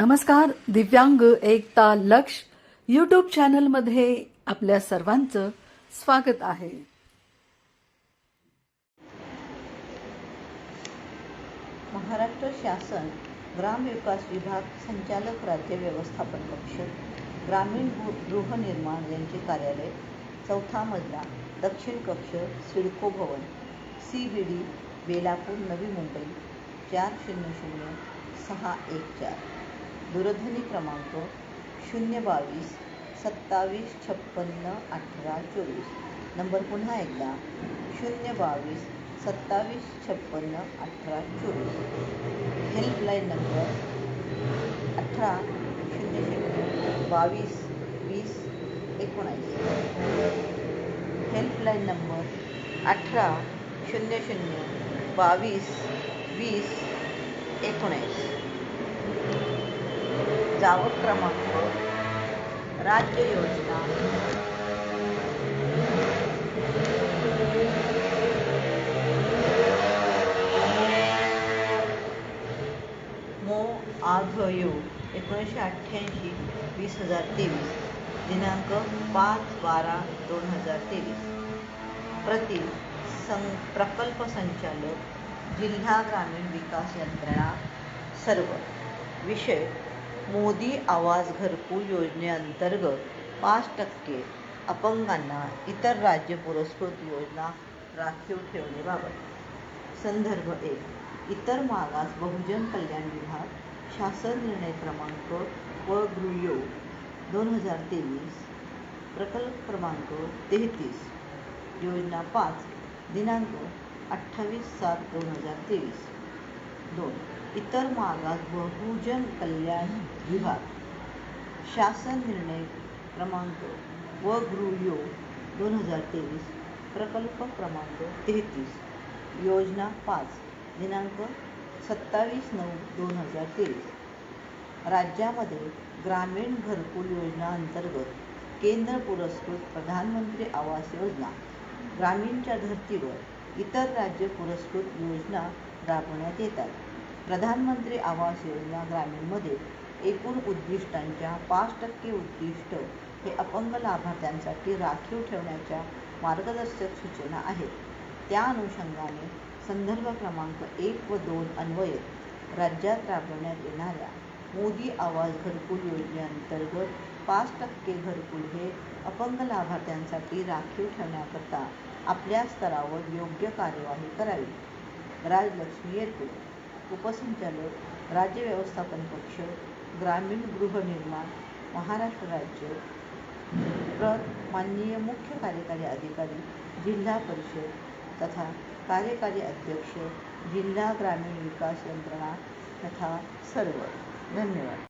नमस्कार दिव्यांग एकता लक्ष यूट्यूब चॅनलमध्ये आपल्या सर्वांचं स्वागत आहे. महाराष्ट्र शासन ग्राम विकास विभाग संचालक राज्य व्यवस्थापन कक्ष ग्रामीण गृहनिर्माण यांचे कार्यालय चौथा मजला दक्षिण कक्ष सिडको भवन C B D Belapur Navi Mumbai चार शून्य शून्य सहा एक चार. दूरध्वनी क्रमांक शून्य बावीस सत्तावीस छप्पन्न अठरा चोवीस. नंबर पुन्हा एकदा. शून्य बावीस सत्तावीस छप्पन्न अठरा चोवीस. हेल्पलाईन नंबर अठरा शून्य शून्य बावीस वीस एकोणावीस हेल्पलाईन नंबर अठरा शून्य शून्य बावीस वीस एकोणीस जावक क्रमांक राज्य योजना. मो आघयो एकोणीसशे अठ्ठ्याऐंशी वीस हजार तेवीस दिनांक पाच बारा दोन हजार तेवीस. प्रति सं प्रकल्प संचालक जिल्हा ग्रामीण विकास यंत्रणा सर्व. विषय मोदी आवाज घरकुल योजनेअंतर्गत पाच टक्के अपंगांना इतर राज्य पुरस्कृत योजना राखीव ठेवणेबाबत संदर्भ एक. इतर मागास बहुजन कल्याण विभाग शासन निर्णय क्रमांक व गृहयोग दोन हजार तेवीस. प्रकल्प क्रमांक तेहतीस. योजना पाच दिनांक अठ्ठावीस सात दोन हजार तेवीस. दोन. इतर मागास बहुजन कल्याण विभाग. शासन निर्णय क्रमांक व गृहयोग दोन हजार तेवीस. प्रकल्प क्रमांक तेहतीस. योजना पाच. दिनांक सत्तावीस नऊ दोन हजार तेवीस. राज्यामध्ये ग्रामीण घरकुल योजना अंतर्गत केंद्र पुरस्कृत प्रधानमंत्री आवास योजना ग्रामीणच्या धर्तीवर इतर राज्य पुरस्कृत योजना राबवण्यात येतात. प्रधानमंत्री आवास योजना ग्रामीणमध्ये एकूण उद्दिष्टांच्या पाच टक्के उद्दिष्ट हे अपंग लाभार्थ्यांसाठी राखीव ठेवण्याच्या मार्गदर्शक सूचना आहेत. त्या अनुषंगाने संदर्भ क्रमांक एक व दोन अन्वये राज्यात राबवण्यात येणाऱ्या मोदी आवाज घरकुल योजनेअंतर्गत पाच टक्के घरकुल हे अपंग लाभार्थ्यांसाठी राखीव ठेवण्याकरता आपल्या स्तरावर योग्य कार्यवाही करावी. राजलक्ष्मी येरकुडे उपसंचालक राज्य व्यवस्थापन पक्ष ग्रामीण गृहनिर्माण महाराष्ट्र राज्य प्रत माननीय मुख्य कार्यकारी अधिकारी जिल्हा परिषद तथा कार्यकारी अध्यक्ष जिल्हा ग्रामीण विकास यंत्रणा तथा सर्व. धन्यवाद.